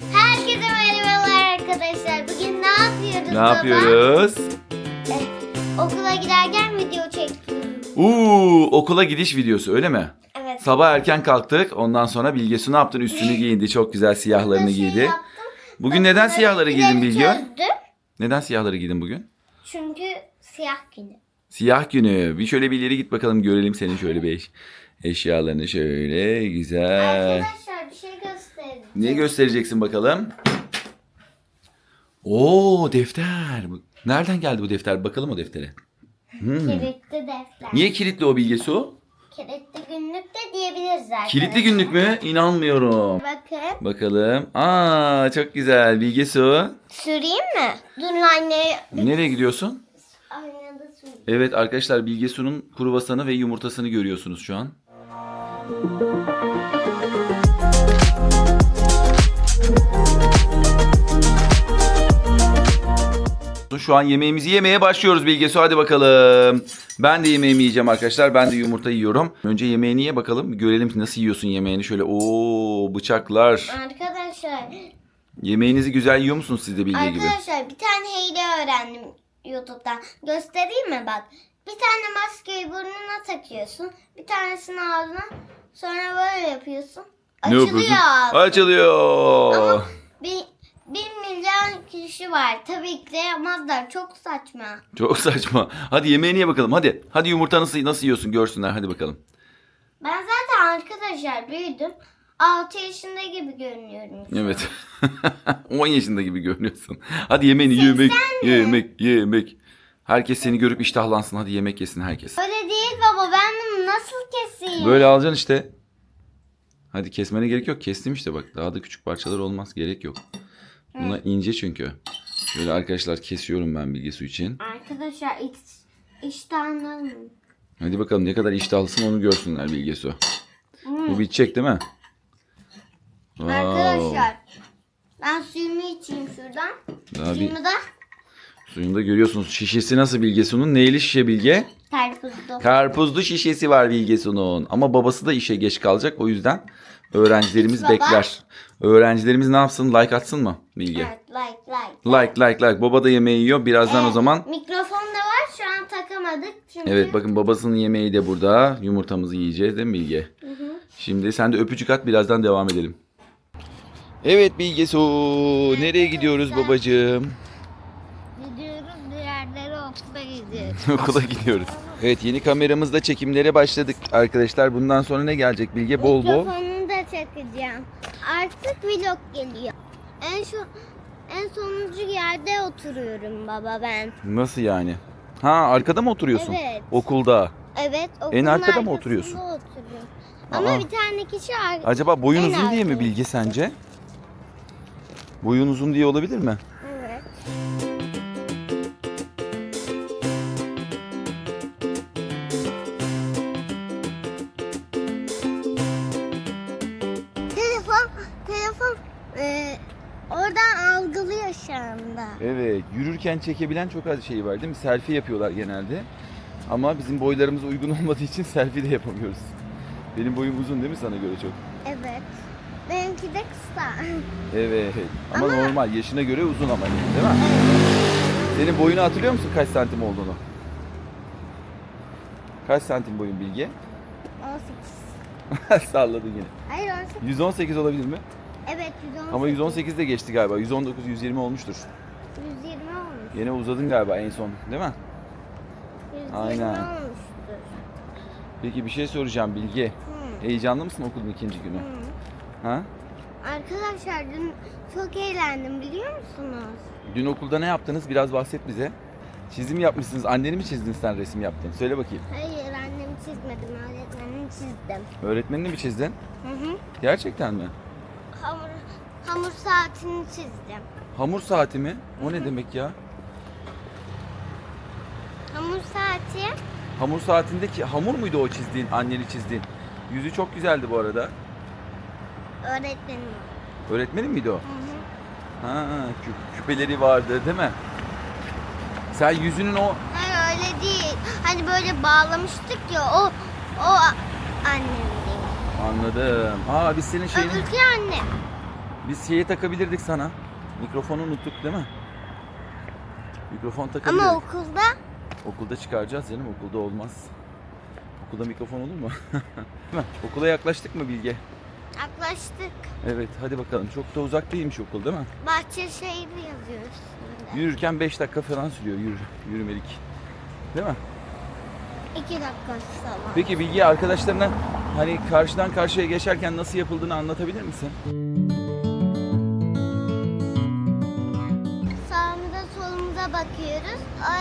Herkese merhabalar arkadaşlar. Bugün ne yapıyoruz Ne baba? yapıyoruz? Eh, okula giderken video çekiyoruz. Uuu okula gidiş videosu öyle mi? Evet. Sabah erken kalktık. Ondan sonra Bilgesu ne yaptın? Üstünü giyindi. Çok güzel siyahlarını Şey giydi. yaptım. Bugün neden siyahları giydin Bilge? çözdüm. Neden siyahları giydin bugün? Çünkü siyah günü. Siyah günü. Bir şöyle bir ileri git bakalım görelim senin şöyle bir eş- eşyalarını şöyle güzel. Arkadaşlar bir şey göstereyim. Ne göstereceksin bakalım? Oo defter. Nereden geldi bu defter? Bakalım o deftere. Hmm. Kilitli defter. Niye kilitli o Bilgesu? Kilitli günlük de diyebiliriz zaten. Kilitli günlük mü? İnanmıyorum. Bakın. Bakalım. Aa çok güzel. Bilgesu. Süreyim mi? Dur anne. Nereye gidiyorsun? Aynada süreyim. Evet arkadaşlar Bilgesu'nun kruvasanı ve yumurtasını görüyorsunuz şu an. Şu an yemeğimizi yemeye başlıyoruz Bilgesu. Hadi bakalım. Ben de yemeğimi yiyeceğim arkadaşlar. Ben de yumurta yiyorum. Önce yemeğini ye bakalım. Görelim nasıl yiyorsun yemeğini. Şöyle ooo bıçaklar. Arkadaşlar. Yemeğinizi güzel yiyor musunuz siz de Bilge gibi? Arkadaşlar bir tane hile öğrendim YouTube'dan. Göstereyim mi bak. Bir tane maskeyi burnuna takıyorsun. Bir tanesini ağzına. Sonra böyle yapıyorsun. Ne Açılıyor yapıyorsun? ağzı. Açılıyor. Ama bir kişi var. Tabii ki de yapmazlar. Çok saçma. Çok saçma. Hadi yemeğini ye bakalım. Hadi. Hadi yumurta nasıl nasıl yiyorsun görsünler. Hadi bakalım. Ben zaten arkadaşlar büyüdüm. 6 yaşında gibi görünüyorum. şu an. Evet. 10 yaşında gibi görünüyorsun. Hadi yemeğini ye, yemek, mi? yemek, yemek. Herkes seni görüp iştahlansın. Hadi yemek yesin herkes. Öyle değil baba. Ben bunu nasıl keseyim? Böyle alacaksın işte. Hadi kesmene gerek yok. Kestim işte bak. Daha da küçük parçalar olmaz. Gerek yok. Buna ince çünkü. Böyle arkadaşlar kesiyorum ben bilgi su için. Arkadaşlar iç, iştahlarım. Hadi bakalım ne kadar iştahlısın onu görsünler Bilge Su. Hmm. Bu bitecek değil mi? Wow. Arkadaşlar ben suyumu içeyim şuradan. Daha bir Suyumu da suyunu da görüyorsunuz. Şişesi nasıl Bilge Su'nun? Neyli şişe Bilge? Terpuzdu. Karpuzlu şişesi var Bilge Su'nun. Ama babası da işe geç kalacak. O yüzden öğrencilerimiz baba. bekler. Öğrencilerimiz ne yapsın? Like atsın mı Bilge? Evet like like. Like like like. Baba da yemeği yiyor. Birazdan o zaman Mikrofon da var şu an takamadık. Çünkü Evet bakın babasının yemeği de burada. Yumurtamızı yiyeceğiz değil mi Bilge? Şimdi sen de öpücük at birazdan devam edelim. Evet Bilge Su. Nereye gidiyoruz babacığım? Gidiyoruz diğerleri okula gidiyor. Okula gidiyoruz. Evet yeni kameramızla çekimlere başladık arkadaşlar. Bundan sonra ne gelecek Bilge? Bol bol. Mikrofonunu da çekeceğim. Artık vlog geliyor. En şu en sonuncu yerde oturuyorum baba ben. Nasıl yani? Ha arkada mı oturuyorsun? Evet. Okulda. Evet. En okulun arkada mı arkasında oturuyorsun? oturuyorum. Ama Aa. bir tane kişi ar- Acaba boyun En uzun diye mi arkada. Bilge sence? Boyun uzun diye olabilir mi? Oradan algılıyor şu anda. Evet, yürürken çekebilen çok az şey var değil mi? Selfie yapıyorlar genelde. Ama bizim boylarımız uygun olmadığı için selfie de yapamıyoruz. Benim boyum uzun değil mi sana göre çok? Evet. Benimki de kısa. Evet. Ama, Ama- normal, yaşına göre uzun ama değil mi? Senin boyunu hatırlıyor musun kaç santim olduğunu? Kaç santim boyun Bilge? 18. Salladın yine. Hayır 18. 118 olabilir mi? Evet 118. Ama 118 de geçti galiba. 119, 120 olmuştur. 120 olmuş. Yine uzadın galiba en son değil mi? 120 Aynen. olmuştur. Peki bir şey soracağım Bilge. Hı. Heyecanlı mısın okulun ikinci günü? Hı. Ha? Arkadaşlar dün çok eğlendim biliyor musunuz? Dün okulda ne yaptınız? Biraz bahset bize. Çizim yapmışsınız. Anneni mi çizdin sen resim yaptın? Söyle bakayım. Hayır annemi çizmedim öğretmenimi çizdim. Öğretmenini mi çizdin? Hı hı. Gerçekten mi? Hamur, saatini çizdim. Hamur saati mi? O ne demek ya? Hamur saati Hamur saatindeki hamur muydu o çizdiğin, anneni çizdiğin? Yüzü çok güzeldi bu arada. öğretmenim. Öğretmenin miydi o? Hı hı. Ha, kü- küpeleri vardı değil mi? Sen yüzünün o Hayır öyle değil. Hani böyle bağlamıştık ya o o annem değil. anladım. Aa biz senin şeyini Öbürkü annem. Biz şeyi takabilirdik sana. Mikrofonu unuttuk değil mi? Mikrofon takabilirdik. Ama okulda Okulda çıkaracağız canım. Okulda olmaz. Okulda mikrofon olur mu? Değil mi? Okula yaklaştık mı Bilge? yaklaştık. Evet hadi bakalım. Çok da uzak değilmiş okul değil mi? Bahçeşehir'i yazıyoruz. şimdi. Yürürken 5 dakika falan sürüyor yürü, yürümelik. Değil mi? İki dakika falan. Peki Bilge arkadaşlarına hani karşıdan karşıya geçerken nasıl yapıldığını anlatabilir misin?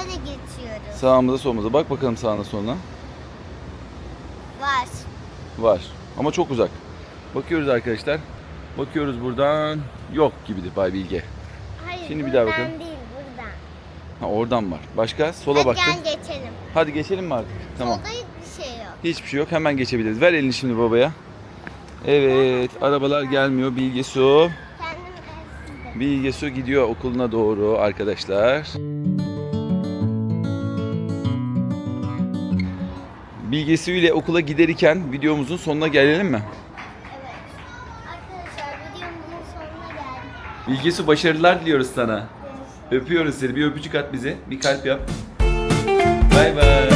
Bakıyoruz. Öyle geçiyoruz. Sağımıza solumuza. Bak bakalım sağına soluna. Var. Var. Ama çok uzak. Bakıyoruz arkadaşlar. Bakıyoruz buradan. Yok gibidir Bay Bilge. Hayır Şimdi bir daha buradan bakalım. değil buradan. Ha oradan var. Başka? Sola Hadi baktın. gel geçelim. Hadi geçelim mi artık? Tamam. Solda hiçbir şey yok. Hiçbir şey yok. Hemen geçebiliriz. Ver elini şimdi babaya. Evet. Arabalar gelmiyor. Bilge Su. Kendim evsizdim. Bilge Su gidiyor okuluna doğru arkadaşlar. İle okula giderken videomuzun sonuna gelelim mi? Evet. Arkadaşlar videomuzun sonuna geldik. Bilge Su başarılar diliyoruz sana. Öpüyoruz seni. Bir öpücük at bize. Bir kalp yap. Bay bay.